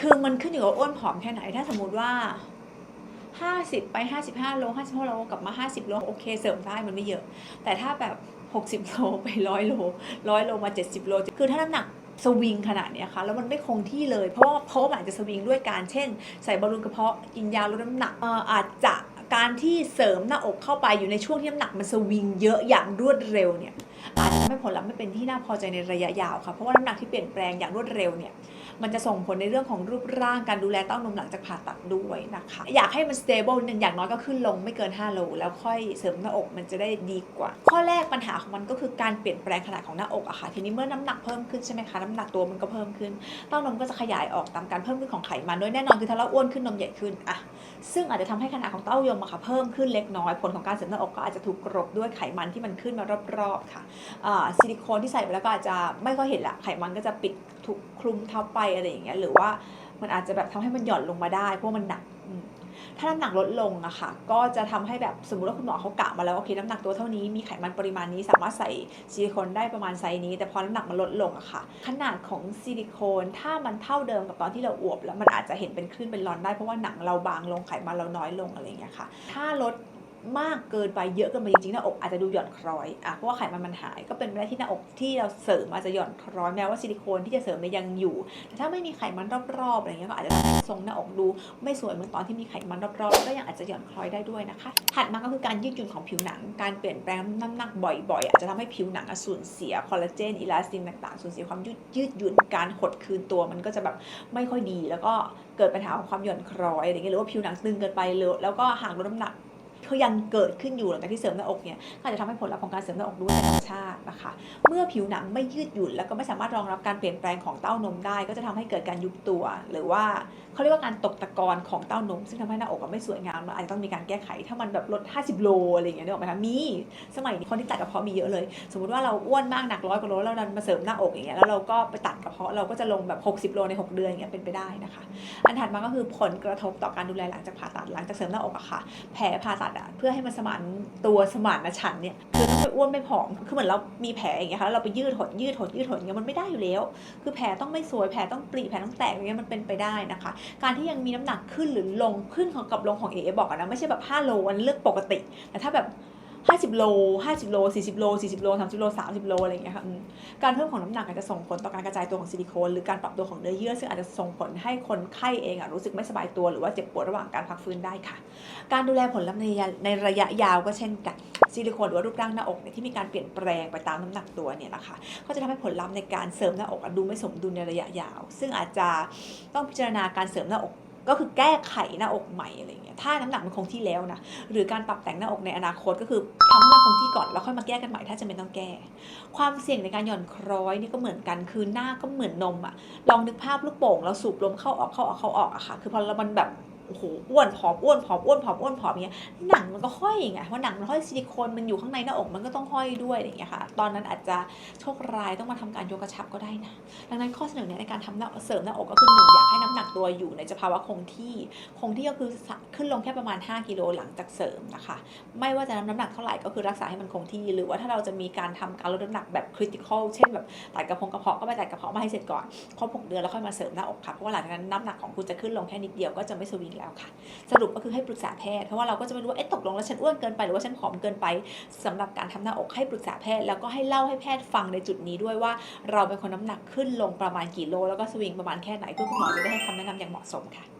คือมันขึ้นอยู่กับอ้วนผอมแค่ไหน ถ้าสมมติว่า 50 ไป 55 โล 55 โลกลับมา 50 โล โอเค เสริมได้มันไม่เยอะ แต่ถ้าแบบ 60 โลไป 100 โล 100 โลมา 70 โล คือถ้าน้ำหนักสวิงขนาดเนี้ยค่ะแล้วมันไม่คงที่เลย เพราะว่าเพราะว่าอาจจะสวิงด้วยการเช่น ใส่บอลลูนกระเพาะกินยาลดน้ำหนักออาจจะการที่เสริมหน้าอกเข้าไปอยู่ในช่วงที่น้ำหนักมันสวิงเยอะอย่างรวดเร็วเนี่ยอาจจะทำให้ผลลัพธ์ไม่เป็นที่น่าพอใจในระยะยาวค่ะเพราะว่าน้ำหนักที่เปลี่ยนแปลงอย่างรวดเร็วเนี่ย มันจะส่งผลในเรื่องของรูปร่างการดูแลเต้านมหลังจากผ่าตัดด้วยนะคะ อยากให้มัน stable หนึ่งอย่างน้อยก็ขึ้นลงไม่เกิน 5 โล แล้วค่อยเสริมหน้าอกมันจะได้ดีกว่า ข้อแรกปัญหาของมันก็คือการเปลี่ยนแปลงขนาดของหน้าอกอะค่ะ ทีนี้เมื่อน้ำหนักเพิ่มขึ้นใช่ไหมคะ น้ำหนักตัวมันก็เพิ่มขึ้น เต้านมก็จะขยายออกตามการเพิ่มขึ้นของไขมันด้วยแน่นอนคือถ้าเราอ้วนขึ้นนมใหญ่ขึ้นอะซึ่งอาจจะทำให้ขนาดของเต้ายมอะค่ะเพิ่มขึ้นเล็กน้อยผลของการเสริมหน้าอกก็อาจจะถูกกลบด้วยไขมันที่มันขึ้นมารอบๆค่ะซิลิโคนที่ใส่ไปแล้วก็อาจจะไม่ค่อยเห็นละไขมันก็จะปิดถูกคลุมทับไปอะไรอย่างเงี้ยหรือว่ามันอาจจะแบบทำให้มันหย่อนลงมาได้ เพราะมันหนักถ้าน้ำหนักลดลงอะค่ะ ก็จะทำให้แบบสมมติว่าคุณหมอเขากะมาแล้วโอเคน้ำหนักตัวเท่านี้มีไขมันปริมาณนี้สามารถใส่ซิลิโคนได้ประมาณไซส์นี้ แต่พอน้ำหนักมันลดลงอะค่ะ ขนาดของซิลิโคนถ้ามันเท่าเดิมกับตอนที่เราอวบ แล้วมันอาจจะเห็นเป็นคลื่นเป็นรอนได้เพราะว่าหนังเราบางลงไขมันเราน้อยลงอะไรอย่างเงี้ยค่ะ ถ้าลด มากเกินไปเยอะเกินไปจริงๆหน้าอกอาจจะดูหย่อนคล้อยอะเพราะว่าไขมันมันหายก็เป็นไปได้ที่หน้าอกที่เราเสริมอาจจะหย่อนคล้อยแม้ว่าซิลิโคนที่จะเสริมเนี่ยยังอยู่ แต่ถ้าไม่มีไขมันรอบๆอะไรเงี้ยก็อาจจะทำให้ทรงหน้าอกดูไม่สวยเหมือนตอนที่มีไขมันรอบๆก็ยังอาจจะหย่อนคล้อยได้ด้วยนะคะถัดมาก็คือการยืดหยุ่นของผิวหนัง การเปลี่ยนแปลงน้ำหนักบ่อยๆอาจจะทำให้ผิวหนังสูญเสียคอลลาเจนอิลาสตินต่างๆสูญเสียความยืดยืดหยุ่นการหดคืนตัวมันก็จะแบบไม่ค่อยดี แล้วก็เกิดปัญหาของความหย่อนคล้อยอะไรเงี้ยหรือว่าผิวหนังตึงเกินไปเลยแล้วก็หากลดน้ำหนัก เขายังเกิดขึ้นอยู่หลังจากที่เสริมหน้าอกเนี่ยก็อาจจะทำให้ผลลัพธ์ของการเสริมหน้าอกด้วยธรรมชาตินะคะ เมื่อผิวหนังไม่ยืดหยุ่นแล้วก็ไม่สามารถรองรับการเปลี่ยนแปลงของเต้านมได้ ก็จะทำให้เกิดการยุบตัว หรือว่าเขาเรียกว่าการตกตะกอนของเต้านม ซึ่งทำให้หน้าอกไม่สวยงามมันอาจจะต้องมีการแก้ไข ถ้ามันแบบลด 50 โลอะไรอย่างเงี้ยนึกออกไหมคะมีสมัยนี้คนที่ตัดกระเพาะมีเยอะเลย สมมติว่าเราอ้วนมากหนักร้อยกว่าโลแล้วเรามาเสริมหน้าอกอย่างเงี้ยแล้วเราก็ไปตัดกระเพาะเราก็จะลงแบบ 60 โลใน 6 เดือนอย่างเงี้ยเป็นไปได้นะคะ อันถัดมาก็คือผลกระทบต่อการดูแลหลังจากผ่าตัดหลังจากเสริมหน้าอกอะค่ะ แผลผ่าตัดอะเพื่อให้มันสมานตัวสมานฉันเนี่ยคือต้องไม่อ้วนไม่ผอมคือเหมือนเรามีแผลอย่างเงี้ยค่ะแล้วเราไปยืดหดยืดหดยืดหดอย่างเงี้ยมันไม่ได้อยู่แล้ว คือแผลต้องไม่สวยแผลต้องปรีแผลต้องแตกอย่างเงี้ยมันเป็นไปได้นะคะ การที่ยังมีน้ำหนักขึ้นหรือลงขึ้นของกับลงของเอบอกอะนะไม่ใช่แบบ5โลอันเลือกปกติแต่ถ้าแบบ 50 โล 50 โล 40 โล 40 โล 30 โล 30 โล อะไรอย่างเงี้ยค่ะการเพิ่มของน้ำหนักอาจจะส่งผลต่อการกระจายตัวของซิลิโคนหรือการปรับตัวของเนื้อเยื่อ ซึ่งอาจจะส่งผลให้คนไข้เองอะรู้สึกไม่สบายตัวหรือว่าเจ็บปวดระหว่างการพักฟื้นได้ค่ะ การดูแลผลลัพธ์ในระยะในระยะยาวก็เช่นกันซิลิโคนหรือว่ารูปร่างหน้าอกเนี่ยที่มีการเปลี่ยนแปลงไปตามน้ำหนักตัวเนี่ยนะคะก็จะทำให้ผลลัพธ์ในการเสริมหน้าอกดูไม่สมดุลในระยะยาว ซึ่งอาจจะต้องพิจารณาการเสริมหน้าอก ก็คือแก้ไขหน้าอกใหม่อะไรเงี้ยถ้าน้ำหนักมันคงที่แล้วนะหรือการปรับแต่งหน้าอกในอนาคตก็คือทำให้มันคงที่ก่อนแล้วค่อยมาแก้กันใหม่ถ้าจะเป็นต้องแก้ ความเสี่ยงในการหย่อนคล้อยนี่ก็เหมือนกันคือหน้าก็เหมือนนมอะลองนึกภาพลูกโป่งเราสูบลมเข้าออกเข้าออกเข้าออกอะค่ะ คือพอเรามันแบบ โอ้โหอ้วนผอมอ้วนผอมอ้วนผอมอ้วนผอมอย่างเงี้ยหนังมันก็ห้อยไงเพราะหนังมันห้อยซิลิโคนมันอยู่ข้างในหน้าอกมันก็ต้องห้อยด้วยอย่างเงี้ยค่ะตอนนั้นอาจจะโชคร้ายต้องมาทำการยกกระชับก็ได้นะดังนั้นข้อเสนอเนี่ยในการทำหน้าเสริมหน้าอกก็คือหนึ่งอยากให้น้ำหนักตัวอยู่ในสภาวะคงที่คงที่ก็คือขึ้นลงแค่ประมาณ 5กิโลหลังจากเสริมนะคะ ไม่ว่าจะน้ำหนักเท่าไหร่ก็คือรักษาให้มันคงที่ หรือว่าถ้าเราจะมีการทำการลดน้ำหนักแบบคริติคอลเช่นแบบตัดกระพงกระเพาะก็ไปตัดกระเพาะมาให้เสร็จก่อนครบ6เดือนแล้วค่อยมาเสริมหน้าอกค่ะเพราะว่าหลังจากนั้นน้ำหนักของคุณจะขึ้นลงแค่นิดเดียวก็จะไม่สวิงแล้วค่ะ สรุปก็คือให้ปรึกษาแพทย์เพราะว่าเราก็จะไม่รู้ว่าเอ๊ะตกลงแล้วฉันอ้วนเกินไปหรือว่าฉันผอมเกินไปสำหรับการทำหน้าอกให้ปรึกษาแพทย์แล้วก็ให้เล่าให้แพทย์ฟังในจุดนี้ด้วยว่า เราเป็นคนน้ำหนักขึ้นลงประมาณกี่โล แล้วก็สวิงประมาณแค่ไหนเพื่อคุณหมอจะได้ให้คำแนะนำอย่างเหมาะสมค่ะ